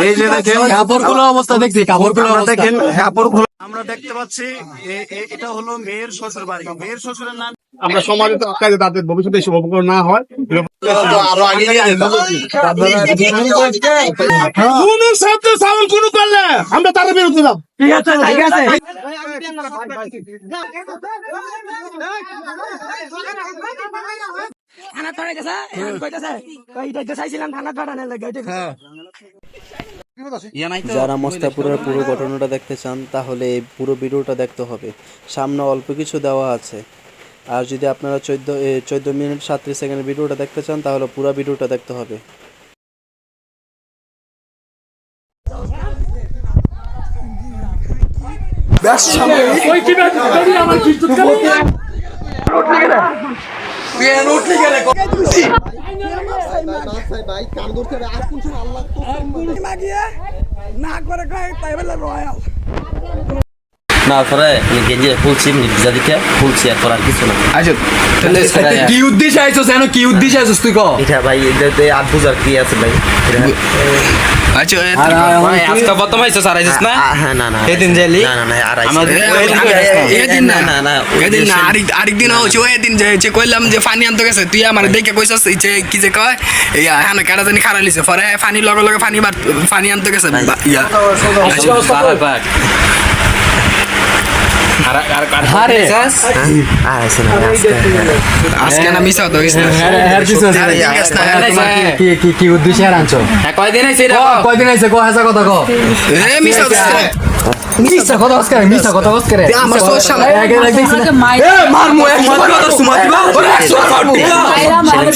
এই যে দেখেন কাপড়গুলো অবস্থা দেখছি অবস্থা দেখেন আমরা দেখতে পাচ্ছি এটা হলো মেয়ের শ্বশুর বাড়ি মেয়ের শ্বশুরের নাম আমরা সমাজে তো কাজে তাদের ভবিষ্যতে এসব না হয় আরও আগে কোন শব্দ সাউন্ড কোন করলে আমরা তার বিরুদ্ধে যাব ঠিক আছে ঠিক আছে থানা ধরে গেছে? এখন কইতেছে তো চাইছিলাম থানা ধরানোর লাগে ওইটা যারা মস্তাপুরের পুরো ঘটনাটা দেখতে চান তাহলে এই পুরো ভিডিওটা দেখতে হবে। সামনে অল্প কিছু দেওয়া আছে। আর যদি আপনারা চোদ্দ চোদ্দ মিনিট সাতত্রিশ সেকেন্ডের ভিডিওটা দেখতে চান তাহলে পুরো ভিডিওটা দেখতে হবে। না পরে গেঞ্জি খুলছি ভিজা দিকে খুলছি আর আর কিছু না। আচ্ছা তাহলে কি উদ্দেশ্য আইছস এনো কি উদ্দেশ্য আইছস তুই ক? এটা ভাই এটাতে বুঝার কি আছে ভাই? আচ্ছা আজকে প্রথম আইসো স্যার আইসিস না? হ্যাঁ না না এদিন যাইলি? না না না আর আইসি এদিন না না না এদিন না আরেক আরেকদিন হচ্ছে ওই দিন যে কইলাম যে পানি আনতে গেছে তুই আমার দেখে কইছস যে কি যে কয় ইয়া হ্যাঁ কেডা জানি খারা লিছে। পরে পানি লগে লগে পানি বার পানি আনতে গেছে ইয়া স্যার ভাই আর আর আর আরে। আইসাস? আর আইসি না আজকে না মিস হতো কি কি কি উদ্দেশ্যে আনছো? হ্যাঁ, কয়দিন আইছে কয়দিন আইছে? কো হাসা কথা কো। মিস মিছা কথা কস করে মিছা কথা কস করে আমার সোশ্যাল আগে দেখছি এ মার মু এক মার কথা সুমা দিবা? ওরে একশো ফাটি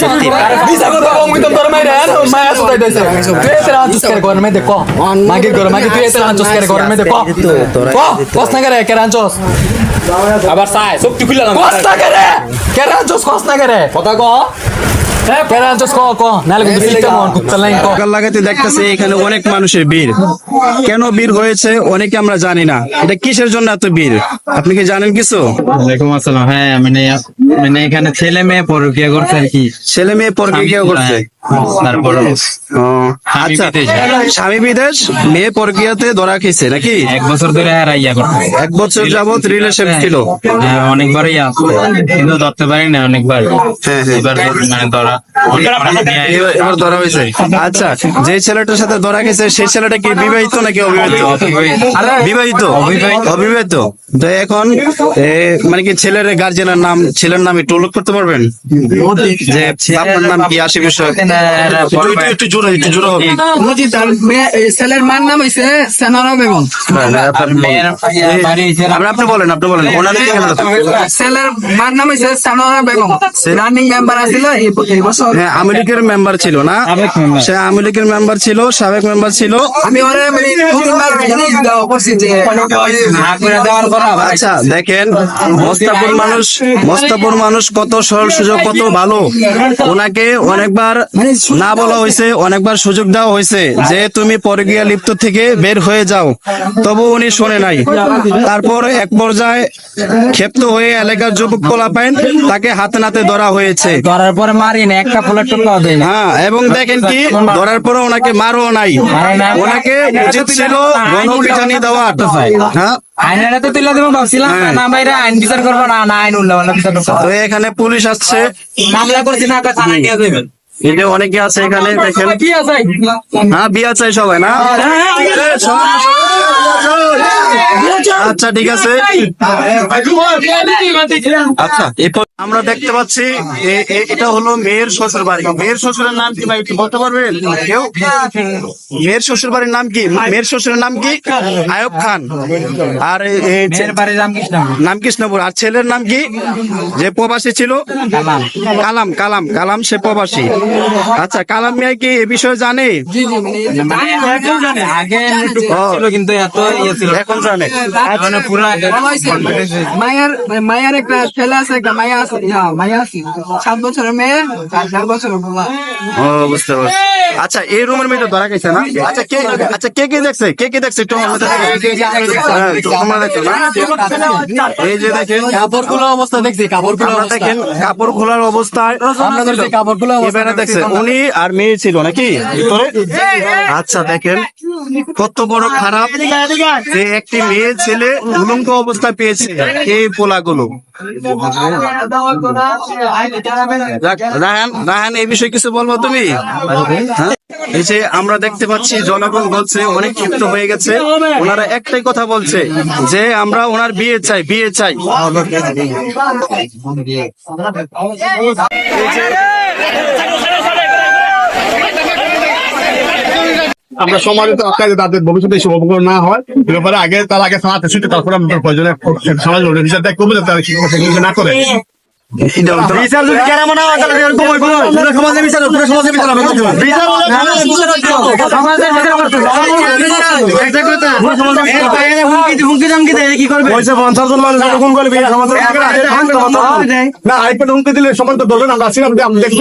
সত্যি মিছা কথা কো তো তোর মাইরা। তুই করে মাগি মাগি তুই করে ক কস না করে কে আবার কস না করে কে কস না করে কথা ক হ্যাঁ দেখতেছি এখানে অনেক মানুষের ভিড় কেন ভিড় হয়েছে অনেকে আমরা জানি না এটা কিসের জন্য এত ভিড় আপনি কি জানেন কিছু আসসালাম হ্যাঁ মানে মানে এখানে ছেলে মেয়ে পরকিয়া করছে আর কি। ছেলে মেয়ে পরকে কেউ করছে? তারপর আচ্ছা স্বামী বিদেশ মেয়ে পরকিয়াতে ধরা খেয়েছে নাকি? এক বছর ধরে আর ইয়া করছে। এক বছর যাবত রিলেশন ছিল। হ্যাঁ, অনেকবার ইয়া কিন্তু ধরতে পারি না অনেকবার। হ্যাঁ, হ্যাঁ। এবার মানে ধরা এবার- ধরা হয়েছে। আচ্ছা যে ছেলেটার সাথে ধরা গেছে সেই ছেলেটা কি বিবাহিত নাকি অবিবাহিত? বিবাহিত অবিবাহিত। তো এখন মানে কি ছেলের গার্জেনের নাম ছেলের নাম একটু উল্লেখ করতে পারবেন যে আপনার নাম কি আসে বিষয় একটু- জোরে একটু জোরে হবে ছেলের মার নাম হইছে সেনারা বেগম আপনি আপনি বলেন আপনি বলেন ওনার ছেলের মার নাম হইছে সেনারা বেগম রানিং মেম্বার আছিল এই বছর হ্যাঁ আওয়ামী মেম্বার ছিল না সে আমেরিকার মেম্বার ছিল সাবেক মেম্বার ছিল আমি ওরে মানে আচ্ছা দেখেন মস্তাপুর মানুষ মস্তাপুর মানুষ কত সরল সুযোগ কত ভালো। ওনাকে অনেকবার না বলা হয়েছে অনেকবার সুযোগ দেওয়া হয়েছে যে তুমি পরগিয়া লিপ্ত থেকে বের হয়ে যাও। তবু উনি শোনে নাই। তারপর এক পর্যায়ে ক্ষেপ্ত হয়ে এলাকার যুবক পোলাপাইন তাকে হাতে নাতে ধরা হয়েছে। ধরার পরে মারি না একটা ফুলের টুকরাও দেয় হ্যাঁ এবং দেখেন কি ধরার পরে ওনাকে মারও নাই। ওনাকে উচিত ছিল গণপিটানি দেওয়ার। হ্যাঁ আইনের তো তুলে দেবো ভাবছিলাম। হ্যাঁ। না বাইরে আইন বিচার করব না না আইন উল্লা বিচার করব। তো এখানে পুলিশ আসছে। মামলা করছি না নিয়ে দেবেন এই অনেকে আছে এখানে দেখেন। কি আছে? হ্যাঁ বিয়া চাই সবাই না? আচ্ছা ঠিক আছে। আচ্ছা এরপর আমরা দেখতে পাচ্ছি এটা হলো মেয়ের শ্বশুর বাড়ি মেয়ের শ্বশুরের নাম কি ভাই বলতে পারবেন কেউ? মেয়ের শ্বশুর বাড়ির নাম কি? মেয়ের শ্বশুরের নাম কি? আয়ব খান। আর এ- এ ছে- বাড়ি রামকৃষ্ণ নাম কৃষ্ণপুর। আর ছেলের নাম কি? যে প্রবাসী ছিল? কালাম। কালাম কালাম সে প্রবাসী। আচ্ছা কালাম মিয়া কি এ বিষয়ে জানে? কিন্তু এত ইয়ে এখন জানে। মানে পুরা মায়ের মায়ের একটা ছেলে আছে একটা মায়া আছে। মায়া আছে। সাত বছরের মেয়ে আর চার বছরের বাবা ও বুঝতে পারছি। আচ্ছা এই রুমের মধ্যে ধরা গেছে না? আচ্ছা কে আচ্ছা কে কে দেখছে? কে কে দেখছে? একটু মধ্যে দেখো। হ্যাঁ, দেখছ না? এই যে দেখেন কাপড় খোলা অবস্থা দেখছি কাপড় খোলা দেখেন কাপড় খোলার অবস্থায় কাপড় খোলা অবস্থা এবারে দেখছে। উনি আর মেয়ে ছিল নাকি? ভিতরে আচ্ছা দেখেন কত বড় খারাপ। যে একটি মেয়ে ছেলে উলঙ্গ অবস্থায় পেয়েছে এই পোলাগুলো। রাহান রাহান এই বিষয়ে কিছু বলব তুমি? হ্যাঁ? এই যে আমরা দেখতে পাচ্ছি জনগণ বলছে অনেক ক্ষিপ্ত হয়ে গেছে। ওনারা একটাই কথা বলছে যে আমরা ওনার বিয়ে চাই বিয়ে চাই। আমরা সমাজে তো তাদের ভবিষ্যতে এসব অপকরণ না হয় ব্যাপারে আগে তার আগে থানাতে ছুটে তারপরে আমাদের প্রয়োজনে সমাজ বিচার দেখ তারা সেগুলো না করে। বিচার যদি কেন মনে হয় তাহলে এরকম হইবো পুরো সমাজে বিচার পুরো সমাজে বিচার হবে। বিচার হলে একটা কথা, পুরো সমাজে বিচার হবে। হয়েছে পঞ্চাশ জন মানুষ এরকম করে না। হুমকি দিলে সমাজ তো আমরা যে আমি দেখব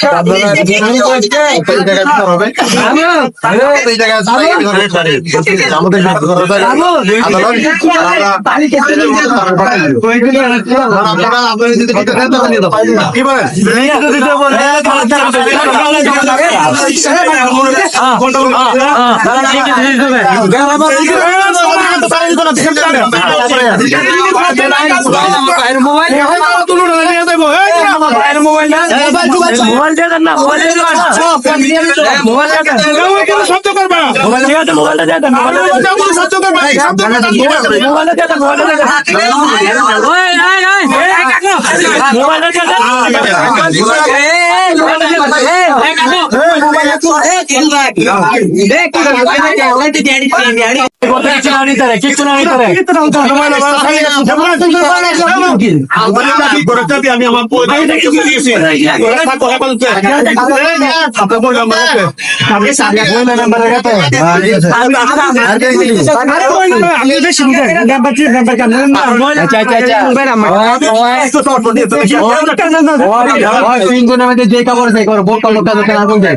খাই যাচ্ছে বিচার হবে বিচার বিশ্বাস করে আপনারা তো তুলে আরও আগে কি শব্দ করবা শব্দ করবা কিছু না আমি আমার যে কাপড় চাই করো বোকা মোটা দোকান আগুন যায়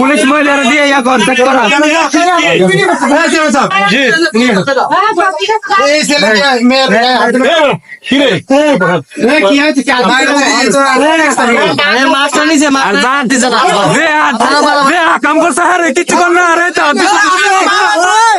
পুলিশ মহিলারা দিয়ে ইয়া কর চেক করা কাম করছে হারে কিছু কর না আরে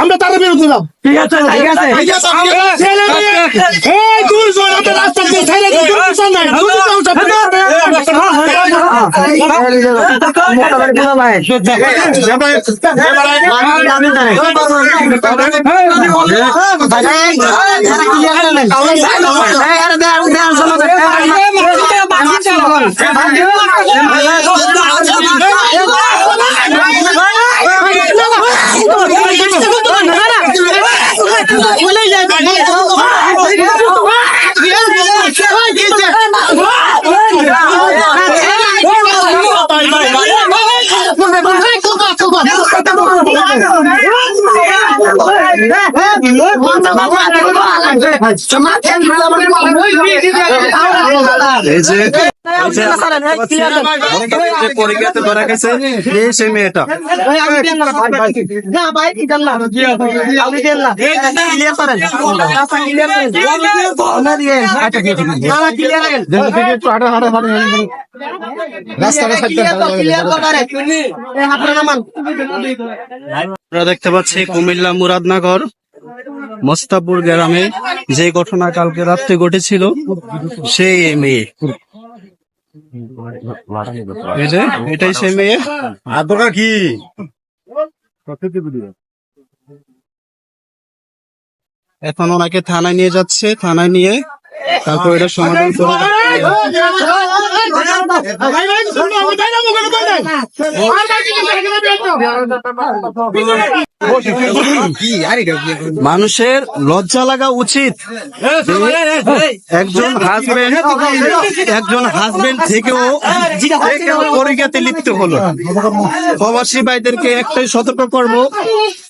আমরা তার বিরুদ্ধে যাব ঠিক আছে ঠিক আছে ছেলে মেয়ে এই দুইজন আমাদের রাস্তা দিয়ে ছেড়ে দিয়ে দুইজন নাই দুইজন সব Hey, এই যে এই যে যে পরীক্ষাতে মেয়েটা আমরা দেখতে পাচ্ছি কুমিল্লা মুরাদনগর মোস্তাপুর গ্রামে যে ঘটনা কালকে রাত্রে ঘটেছিল, সেই মেয়ে। এটাই সেই মেয়ে। আর কি? এখন ওনাকে থানায় নিয়ে যাচ্ছে, থানায় নিয়ে তারপর এটা সমাধান মানুষের লজ্জা লাগা উচিত একজন হাজবেন্ড একজন হাজবেন্ড থেকেও পরীক্ষাতে লিপ্ত হলো প্রবাসী ভাইদেরকে একটাই সতর্ক করব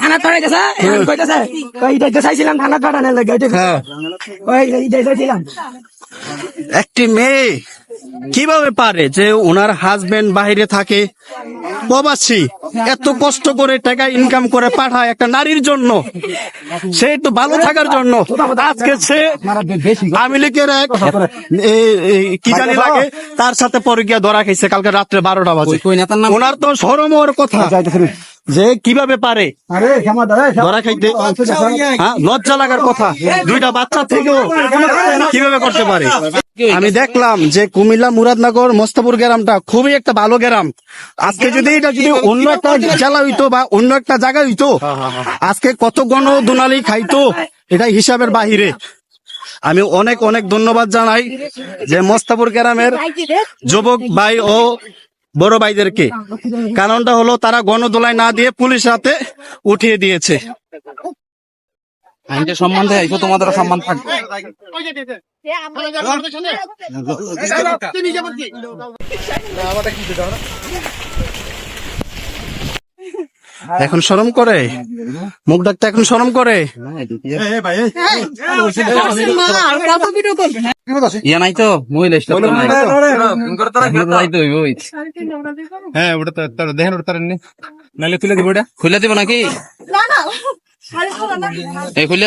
থানা পাঠাইতেছে কইতেছে এইটাই তো চাইছিলাম থানা পাঠানোর লাগে ওইটাই হ্যাঁ। ওই চাইছিলাম একটি মেয়ে কীভাবে পারে যে ওনার হাজবেন্ড বাইরে থাকে? প্রবাসী এত কষ্ট করে টাকা ইনকাম করে পাঠায় একটা নারীর জন্য। সে একটু ভালো থাকার জন্য। আজকে সে আওয়ামী লীগের এক কি জানি লাগে তার সাথে পরীক্ষা ধরা খেয়েছে কালকে রাত্রে বারোটা বাজে। ওনার তো সরম হওয়ার কথা। যে কীভাবে পারে? ধরা খাইতে। হ্যাঁ লজ্জা লাগার কথা। দুইটা বাচ্চা থেকেও কীভাবে করতে পারে? আমি দেখলাম যে কুমিল্লা মুরাদনগর মোস্তাপুর গ্রামটা খুবই একটা ভালো গ্রাম। আজকে যদি এটা যদি অন্য একটা জেলা হইতো বা অন্য একটা জায়গা হইতো আজকে কত গণ দুনালি খাইতো এটা হিসাবের বাহিরে। আমি অনেক অনেক ধন্যবাদ জানাই যে মোস্তাপুর গ্রামের যুবক ভাই ও বড় ভাইদেরকে। কারণটা হলো তারা গণদোলায় না দিয়ে পুলিশ হাতে উঠিয়ে দিয়েছে। সম্মান দেয় তোমাদের সম্মান থাকবে এখন শরম করে? মুখ ডাকতে এখন শরম করে? ইয়া নাই তো মহিলা হ্যাঁ ওটা তো তার দেখেন ওটা তার নাইলে তুলে দিব ওটা। খুলে দিব নাকি? এই খুলে।